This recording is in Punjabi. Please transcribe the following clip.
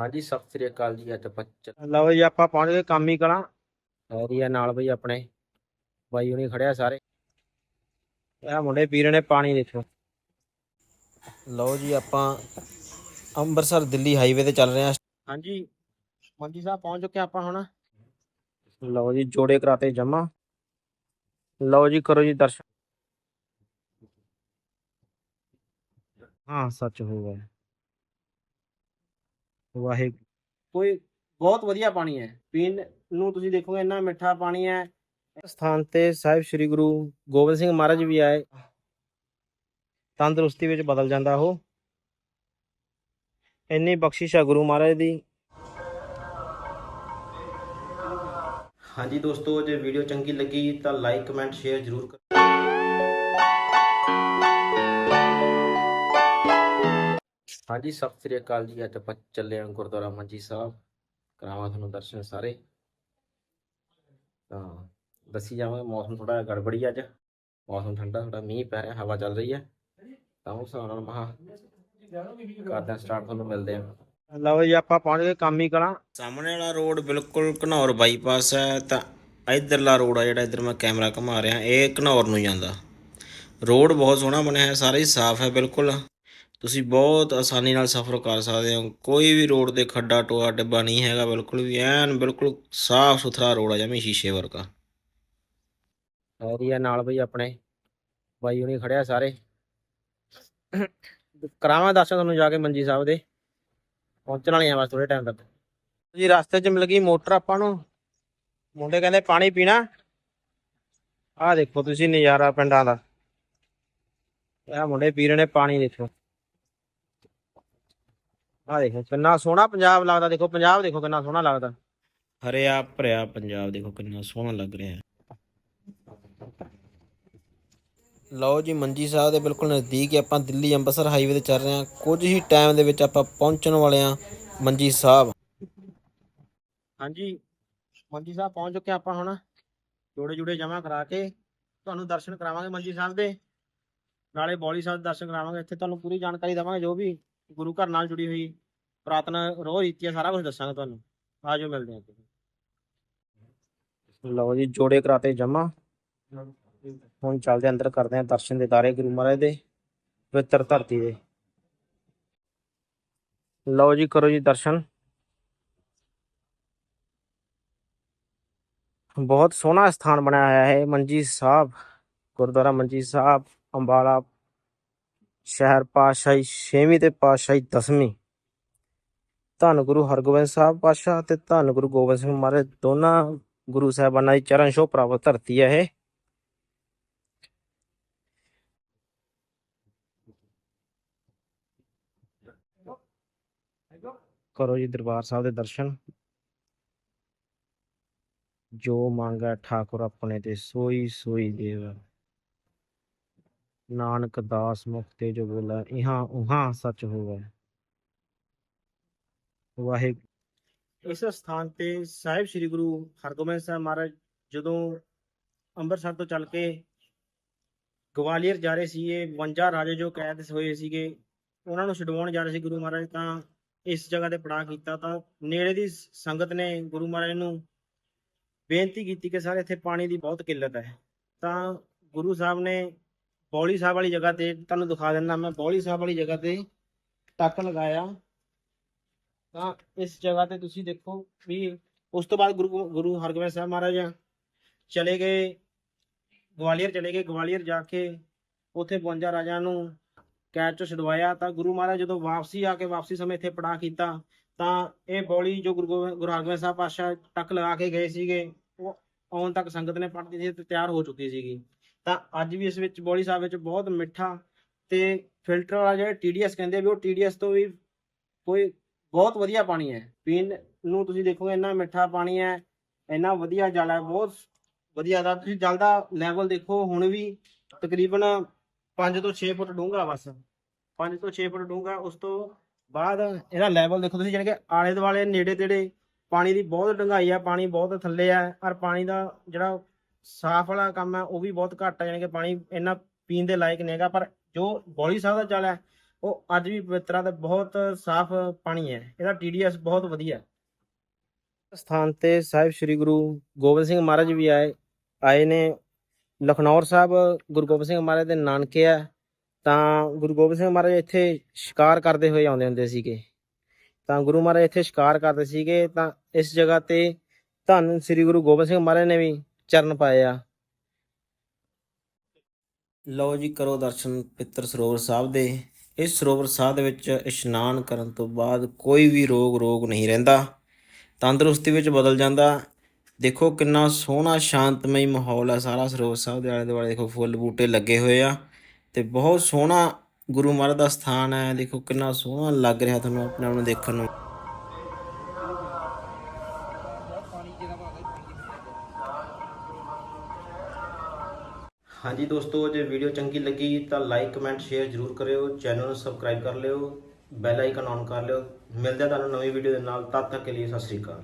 ਹਾਂਜੀ ਸਤਿ ਸ੍ਰੀ ਅਕਾਲ ਜੀ ਅੱਜ ਚੱਲ- ਲਓ ਜੀ ਆਪਾਂ ਪਹੁੰਚ ਗਏ ਕਾਮੀ ਕਲਾਂ ਏਰੀਆ ਨਾਲ ਬਈ ਆਪਣੇ ਬਾਈ ਹੁਣੀ ਖੜਿਆ ਸਾਰੇ। ਇਹ ਮੁੰਡੇ ਪੀਰੇ ਨੇ ਪਾਣੀ ਦੇਖੋ ਲਓ ਜੀ ਆਪਾਂ ਅੰਮ੍ਰਿਤਸਰ ਦਿੱਲੀ ਹਾਈਵੇ ਤੇ ਚੱਲ ਰਹੇ ਹਾਂ। ਹਾਂਜੀ ਮੰਜੀ ਸਾਹਿਬ ਪਹੁੰਚ ਚੁੱਕੇ ਆਪਾਂ ਹੁਣ। ਲਓ ਜੀ ਜੋੜੇ ਕਰਾਤੇ ਜਮਾ ਲਓ ਜੀ ਕਰੋ ਜੀ ਦਰਸ਼ਨ। ਹਾਂ ਸੱਚ ਹੋ ਗਿਆ। ਵਾਹਿਗੁਰੂ। ਕੋਈ ਬਹੁਤ ਵਧੀਆ ਪਾਣੀ ਹੈ। ਪੀਣ ਨੂੰ ਤੁਸੀਂ ਦੇਖੋਗੇ ਇੰਨਾ ਮਿੱਠਾ ਪਾਣੀ ਹੈ। ਇਸ ਸਥਾਨ ਤੇ ਸਾਹਿਬ ਸ੍ਰੀ ਗੁਰੂ ਗੋਬਿੰਦ ਸਿੰਘ ਮਹਾਰਾਜ ਵੀ ਆਏ। ਤੰਦਰੁਸਤੀ ਵਿੱਚ ਬਦਲ ਜਾਂਦਾ ਉਹ। ਇੰਨੀ ਬਖਸ਼ਿਸ਼ ਹੈ ਗੁਰੂ ਮਹਾਰਾਜ ਦੀ। ਹਾਂਜੀ ਦੋਸਤੋ ਜੇ ਵੀਡੀਓ ਚੰਗੀ ਲੱਗੀ ਤਾਂ ਲਾਈਕ ਕਮੈਂਟ ਸ਼ੇਅਰ ਜ਼ਰੂਰ ਕਰੋ ਹਾਂਜੀ, ਸਤਿ ਸ੍ਰੀ ਅਕਾਲ ਜੀ। ਅੱਜ ਆਪਾਂ ਚੱਲੇ ਹਾਂ ਗੁਰਦੁਆਰਾ ਮੰਜੀ ਸਾਹਿਬ। ਕਰਾਵਾਂ ਤੁਹਾਨੂੰ ਦਰਸ਼ਨ ਸਾਰੇ। ਤਾਂ ਦੱਸੀ ਜਾਵਾਂਗੇ ਮੌਸਮ ਥੋੜਾ ਗੜਬੜੀ ਅੱਜ। ਮੌਸਮ ਠੰਡਾ ਥੋੜਾ ਮੀਂਹ ਪੈ ਰਿਹਾ, ਹਵਾ ਚੱਲ ਰਹੀ ਹੈ। ਤਾਂ ਉਸ ਹਿਸਾਬ ਨਾਲ ਮਹਾ ਕਰਦੇ ਸਟਾਰਟ ਤੁਹਾਨੂੰ ਮਿਲਦੇ ਹਾਂ। ਲਓ ਜੀ, ਆਪਾਂ ਪਹੁੰਚ ਗਏ ਕਾਮੀ ਕਲਾਂ ਸਾਹਮਣੇ ਵਾਲਾ ਰੋਡ ਬਿਲਕੁਲ ਘਨੌਰ ਬਾਈਪਾਸ ਹੈ, ਤਾਂ ਇਧਰਲਾ ਰੋਡ ਆ ਜਿਹੜਾ, ਇਧਰ ਮੈਂ ਕੈਮਰਾ ਘੁਮਾ ਰਿਹਾ। ਇਹ ਘਨੌਰ ਨੂੰ ਜਾਂਦਾ ਰੋਡ ਬਹੁਤ ਸੋਹਣਾ ਬਣਿਆ ਹੈ, ਸਾਰਾ ਹੀ ਸਾਫ਼ ਹੈ, ਬਿਲਕੁਲ। ਤੁਸੀਂ ਬਹੁਤ ਆਸਾਨੀ ਨਾਲ ਸਫ਼ਰ ਕਰ ਸਕਦੇ ਹੋ। ਕੋਈ ਵੀ ਰੋਡ ਤੇ ਖੱਡਾ ਟੋਆ ਡੱਬਾ ਨਹੀਂ ਹੈਗਾ ਬਿਲਕੁਲ ਵੀ ਐਨ ਬਿਲਕੁਲ ਸਾਫ਼ ਸੁਥਰਾ ਰੋਡ ਆ ਜਮੀ ਸ਼ੀਸ਼ੇ ਵਰਗਾ। ਏਰੀਆ ਨਾਲ ਬਈ ਆਪਣੇ ਬਾਈ ਹੁਣੀ ਖੜਿਆ ਸਾਰੇ। ਕਰਾਵਾਂ ਦਰਸ਼ਨ ਤੁਹਾਨੂੰ ਜਾ ਕੇ ਮੰਜੀ ਸਾਹਿਬ ਦੇ। ਪਹੁੰਚਣ ਵਾਲੇ ਆ ਬਸ ਥੋੜੇ ਟਾਈਮ ਤੱਕ। ਜੀ ਰਸਤੇ 'ਚ ਮਿਲ ਗਈ ਮੋਟਰ ਆਪਾਂ ਨੂੰ। ਮੁੰਡੇ ਕਹਿੰਦੇ ਪਾਣੀ ਪੀਣਾ। ਆਹ ਦੇਖੋ ਤੁਸੀਂ ਨਜ਼ਾਰਾ ਪਿੰਡਾਂ ਦਾ। ਇਹ ਮੁੰਡੇ ਪੀਰੇ ਨੇ ਪਾਣੀ ਦੇਖੋ। ਆਹ ਦੇਖੋ ਕਿੰਨਾ ਸੋਹਣਾ ਪੰਜਾਬ ਲੱਗਦਾ ਦੇਖੋ ਪੰਜਾਬ ਦੇਖੋ ਕਿੰਨਾ ਸੋਹਣਾ ਲੱਗਦਾ। ਹਰਿਆ ਭਰਿਆ ਪੰਜਾਬ ਦੇਖੋ ਕਿੰਨਾ ਸੋਹਣਾ ਲੱਗ ਰਿਹਾ ਹੈ। ਲਓ ਜੀ ਮੰਜੀ ਸਾਹਿਬ ਦੇ ਬਿਲਕੁਲ ਨਜ਼ਦੀਕ ਹੀ ਆਪਾਂ ਦਿੱਲੀ ਅੰਮ੍ਰਿਤਸਰ ਹਾਈਵੇ ਤੇ ਚੱਲ ਰਹੇ ਹਾਂ। ਕੁਝ ਹੀ ਟਾਈਮ ਦੇ ਵਿੱਚ ਆਪਾਂ ਪਹੁੰਚਣ ਵਾਲੇ ਹਾਂ ਮੰਜੀ ਸਾਹਿਬ। ਹਾਂਜੀ ਮੰਜੀ ਸਾਹਿਬ ਪਹੁੰਚ ਚੁੱਕੇ ਆਪਾਂ ਹੁਣ। ਜੋੜੇ ਜੁੜੇ ਜਮਾ ਕਰਾ ਕੇ ਤੁਹਾਨੂੰ ਦਰਸ਼ਨ ਕਰਾਵਾਂਗੇ ਮੰਜੀ ਸਾਹਿਬ ਦੇ। ਨਾਲੇ ਬੌਲੀ ਸਾਹਿਬ ਦੇ ਦਰਸ਼ਨ ਕਰਾਵਾਂਗੇ ਇੱਥੇ ਤੁਹਾਨੂੰ ਪੂਰੀ ਜਾਣਕਾਰੀ ਦੇਵਾਂਗੇ ਜੋ ਵੀ ਗੁਰੂ ਘਰ ਨਾਲ ਜੁੜੀ ਹੋਈ ਪ੍ਰਾਰਥਨਾ ਰੋਹ ਰੀਤੀਆਂ ਸਾਰਾ ਕੁਝ ਦੱਸਾਂਗੇ ਤੁਹਾਨੂੰ। ਆਜੋ ਮਿਲਦੇ ਹਾਂ ਲਓ ਜੀ, ਜੋੜੇ ਕਰਾਤੇ ਜਮਾ ਹੁਣ ਚੱਲਦੇ ਅੰਦਰ, ਕਰਦੇ ਹਾਂ ਦਰਸ਼ਨ ਦਿਦਾਰੇ ਗੁਰੂ ਮਹਾਰਾਜ ਦੇ, ਪਵਿੱਤਰ ਧਰਤੀ ਦੇ। ਲਓ ਜੀ, ਕਰੋ ਜੀ ਦਰਸ਼ਨ। ਬਹੁਤ ਸੋਹਣਾ ਸਥਾਨ ਬਣਾਇਆ ਹੋਇਆ ਹੈ ਮੰਜੀ ਸਾਹਿਬ, ਗੁਰਦੁਆਰਾ ਮੰਜੀ ਸਾਹਿਬ, ਅੰਬਾਲਾ ਸ਼ਹਿਰ ਪਾਤਸ਼ਾਹੀ 6ਵੀਂ ਤੇ ਪਾਤਸ਼ਾਹੀ 10ਵੀਂ ਧੰਨ ਗੁਰੂ ਹਰਗੋਬਿੰਦ ਸਾਹਿਬ ਪਾਤਸ਼ਾਹ ਤੇ ਧੰਨ ਗੁਰੂ ਗੋਬਿੰਦ ਸਿੰਘ ਮਹਾਰਾਜ, ਦੋਨਾਂ ਗੁਰੂ ਸਾਹਿਬਾਨਾਂ ਦੀ ਚਰਨ ਛੋਹ ਪ੍ਰਾਪਤ ਧਰਤੀ ਹੈ ਇਹ। ਕਰੋ ਜੀ ਦਰਬਾਰ ਸਾਹਿਬ ਦੇ ਦਰਸ਼ਨ। ਜੋ ਮੰਗੈ ਠਾਕੁਰ ਆਪਣੇ ਤੇ ਸੋਈ ਸੋਈ ਦੇਵ। ਨਾਨਕ ਦਾਸ ਮੁਖ ਤੇ ਜੋ ਬੋਲਾ, ਇਹਾਂ ਉਹਾਂ ਸੱਚ ਹੋਵੇ। ਵਾਹਿਗੁਰੂ। ਇਸ ਸਥਾਨ ਤੇ ਸਾਹਿਬ ਸ੍ਰੀ ਗੁਰੂ ਹਰਗੋਬਿੰਦ ਸਾਹਿਬ ਮਹਾਰਾਜ ਜਦੋਂ ਅੰਮ੍ਰਿਤਸਰ ਤੋਂ ਚੱਲ ਕੇ ਗਵਾਲੀਅਰ ਜਾ ਰਹੇ ਸੀਗੇ 52 ਰਾਜੇ ਜੋ ਕੈਦ ਹੋਏ ਸੀਗੇ, ਉਹਨਾਂ ਨੂੰ ਛਡਵਾਉਣ ਜਾ ਰਹੇ ਸੀ ਗੁਰੂ ਮਹਾਰਾਜ, ਤਾਂ ਇਸ ਜਗ੍ਹਾ ਤੇ ਪੜਾਅ ਕੀਤਾ। ਤਾਂ ਨੇੜੇ ਦੀ ਸੰਗਤ ਨੇ ਗੁਰੂ ਮਹਾਰਾਜ ਨੂੰ ਬੇਨਤੀ ਕੀਤੀ ਕਿ ਸਰ ਇੱਥੇ ਪਾਣੀ ਦੀ ਬਹੁਤ ਕਿੱਲਤ ਹੈ। ਤਾਂ ਗੁਰੂ ਸਾਹਿਬ ਨੇ ਬੌਲੀ ਸਾਹਿਬ ਵਾਲੀ ਜਗ੍ਹਾ ਤੇ ਤੁਹਾਨੂੰ ਦਿਖਾ ਦਿੰਦਾ ਮੈਂ, ਬੌਲੀ ਸਾਹਿਬ ਵਾਲੀ ਜਗ੍ਹਾ ਤੇ ਟੱਕ ਲਗਾਇਆ। ਤਾਂ ਇਸ ਜਗ੍ਹਾ ਤੇ ਤੁਸੀਂ ਦੇਖੋ ਵੀ ਉਸ ਤੋਂ ਬਾਅਦ ਗੁਰੂ ਗੁਰੂ ਹਰਗੋਬਿੰਦ ਸਾਹਿਬ ਮਹਾਰਾਜ ਚਲੇ ਗਏ, ਗਵਾਲੀਅਰ ਚਲੇ ਗਏ। ਗਵਾਲੀਅਰ ਜਾ ਕੇ ਉੱਥੇ 52 ਰਾਜਿਆਂ ਨੂੰ ਕੈਦ ਚੋਂ ਛਡਵਾਇਆ। ਤਾਂ ਗੁਰੂ ਮਹਾਰਾਜ ਜਦੋਂ ਵਾਪਸੀ ਆ ਕੇ ਵਾਪਸੀ ਸਮੇਂ ਇੱਥੇ ਪੜਾ ਕੀਤਾ, ਤਾਂ ਇਹ ਬੌਲੀ ਜੋ ਗੁਰੂ ਗੋਬਿੰਦ ਗੁਰੂ ਹਰਗੋਬਿੰਦ ਸਾਹਿਬ ਪਾਤਸ਼ਾਹ ਟੱਕ ਲਗਾ ਕੇ ਗਏ ਸੀਗੇ, ਉਹ ਆਉਣ ਤੱਕ ਸੰਗਤ ਨੇ ਪੜ੍ਹਦੀ ਸੀ ਤੇ ਤਿਆਰ ਹੋ ਚੁੱਕੀ ਸੀਗੀ। ਤਾਂ ਅੱਜ ਵੀ ਇਸ ਵਿੱਚ ਬੌਲੀ ਸਾਹਿਬ ਵਿੱਚ ਬਹੁਤ ਮਿੱਠਾ ਤੇ ਫਿਲਟਰ ਵਾਲਾ ਜਿਹੜਾ ਟੀਡੀਐਸ ਕਹਿੰਦੇ ਵੀ ਉਹ ਟੀਡੀਐਸ ਤੋਂ ਵੀ ਕੋਈ ਬਹੁਤ ਵਧੀਆ ਪਾਣੀ ਹੈ। ਪੀਣ ਨੂੰ ਤੁਸੀਂ ਦੇਖੋਗੇ ਇੰਨਾ ਮਿੱਠਾ ਪਾਣੀ ਹੈ, ਇੰਨਾ ਵਧੀਆ ਜਲ ਹੈ, ਬਹੁਤ ਵਧੀਆ ਦਾ ਤੁਸੀਂ ਜਲ ਦਾ ਲੈਵਲ ਦੇਖੋ ਹੁਣ ਵੀ ਤਕਰੀਬਨ 5 ਤੋਂ 6 ਫੁੱਟ ਡੂੰਘਾ ਬਸ 5 ਤੋਂ 6 ਫੁੱਟ ਡੂੰਘਾ, ਉਸ ਤੋਂ ਬਾਅਦ ਇਹਦਾ ਲੈਵਲ ਦੇਖੋ ਤੁਸੀਂ ਜਾਣੀ ਕਿ ਆਲੇ ਦੁਆਲੇ ਨੇੜੇ ਤੇੜੇ ਪਾਣੀ ਦੀ ਬਹੁਤ ਡੂੰਘਾਈ ਆ ਪਾਣੀ ਬਹੁਤ ਥੱਲੇ ਆ ਔਰ ਪਾਣੀ ਦਾ ਜਿਹੜਾ ਸਾਫ਼ ਵਾਲਾ ਕੰਮ ਹੈ, ਉਹ ਵੀ ਬਹੁਤ ਘੱਟ ਹੈ ਜਾਣੀ ਕਿ ਪਾਣੀ ਇੰਨਾ ਪੀਣ ਦੇ ਲਾਇਕ ਨਹੀਂ ਹੈਗਾ, ਪਰ ਜੋ ਬੋਲੀ ਸਾਹਿਬ ਦਾ ਜਲ ਹੈ, ਉਹ ਅੱਜ ਵੀ ਪਵਿੱਤਰਾ ਦਾ ਬਹੁਤ ਸਾਫ਼ ਪਾਣੀ ਹੈ, ਇਹਦਾ ਟੀਡੀਐਸ ਬਹੁਤ ਵਧੀਆ। ਸਥਾਨ ਤੇ ਸਾਹਿਬ ਸ੍ਰੀ ਗੁਰੂ ਗੋਬਿੰਦ ਸਿੰਘ ਮਹਾਰਾਜ ਵੀ ਆਏ ਆਏ ਨੇ, ਲਖਨੌਰ ਸਾਹਿਬ ਗੁਰੂ ਗੋਬਿੰਦ ਸਿੰਘ ਮਹਾਰਾਜ ਦੇ ਨਾਨਕੇ ਆ, ਤਾਂ ਗੁਰੂ ਗੋਬਿੰਦ ਸਿੰਘ ਮਹਾਰਾਜ ਇੱਥੇ ਸ਼ਿਕਾਰ ਕਰਦੇ ਹੋਏ ਆਉਂਦੇ ਹੁੰਦੇ ਸੀਗੇ। ਤਾਂ ਗੁਰੂ ਮਹਾਰਾਜ ਇੱਥੇ ਸ਼ਿਕਾਰ ਕਰਦੇ ਸੀਗੇ, ਤਾਂ ਇਸ ਜਗ੍ਹਾ ਤੇ ਧੰਨ ਸ੍ਰੀ ਗੁਰੂ ਗੋਬਿੰਦ ਸਿੰਘ ਮਹਾਰਾਜ ਨੇ ਵੀ ਚਰਨ ਪਾਏ ਆ। ਲਓ ਜੀ, ਕਰੋ ਦਰਸ਼ਨ ਪਿੱਤਰ ਸਰੋਵਰ ਸਾਹਿਬ ਦੇ। ਇਸ ਸਰੋਵਰ ਸਾਹਿਬ ਦੇ ਵਿੱਚ ਇਸ਼ਨਾਨ ਕਰਨ ਤੋਂ ਬਾਅਦ ਕੋਈ ਵੀ ਰੋਗ ਰੋਗ ਨਹੀਂ ਰਹਿੰਦਾ। ਤੰਦਰੁਸਤੀ ਵਿੱਚ ਬਦਲ ਜਾਂਦਾ। ਦੇਖੋ ਕਿੰਨਾ ਸੋਹਣਾ, ਸ਼ਾਂਤਮਈ ਮਾਹੌਲ ਹੈ ਸਾਰਾ ਸਰੋਵਰ ਸਾਹਿਬ ਦੇ ਆਲੇ ਦੁਆਲੇ। ਦੇਖੋ ਫੁੱਲ ਬੂਟੇ ਲੱਗੇ ਹੋਏ ਆ ਤੇ ਬਹੁਤ ਸੋਹਣਾ ਗੁਰੂ ਮਹਾਰਾਜ ਦਾ ਸਥਾਨ ਹੈ। ਦੇਖੋ ਕਿੰਨਾ ਸੋਹਣਾ ਲੱਗ ਰਿਹਾ ਤੁਹਾਨੂੰ ਆਪਣੇ ਆਪ ਨੂੰ ਦੇਖਣ ਨੂੰ। ਹਾਂਜੀ ਦੋਸਤੋ, ਜੇ ਵੀਡੀਓ ਚੰਗੀ ਲੱਗੀ ਤਾਂ ਲਾਈਕ ਕਮੈਂਟ ਸ਼ੇਅਰ ਜ਼ਰੂਰ ਕਰਿਓ। ਚੈਨਲ ਨੂੰ ਸਬਸਕ੍ਰਾਈਬ ਕਰ ਲਿਓ। ਬੈਲ ਆਈਕਨ ਔਨ ਕਰ ਲਿਓ। ਮਿਲਦੇ ਆ ਤੁਹਾਨੂੰ ਨਵੀਂ ਵੀਡੀਓ ਦੇ ਨਾਲ। ਤਦ ਤੱਕ ਕੇ ਲਈ ਸਤਿ ਸ਼੍ਰੀ ਅਕਾਲ।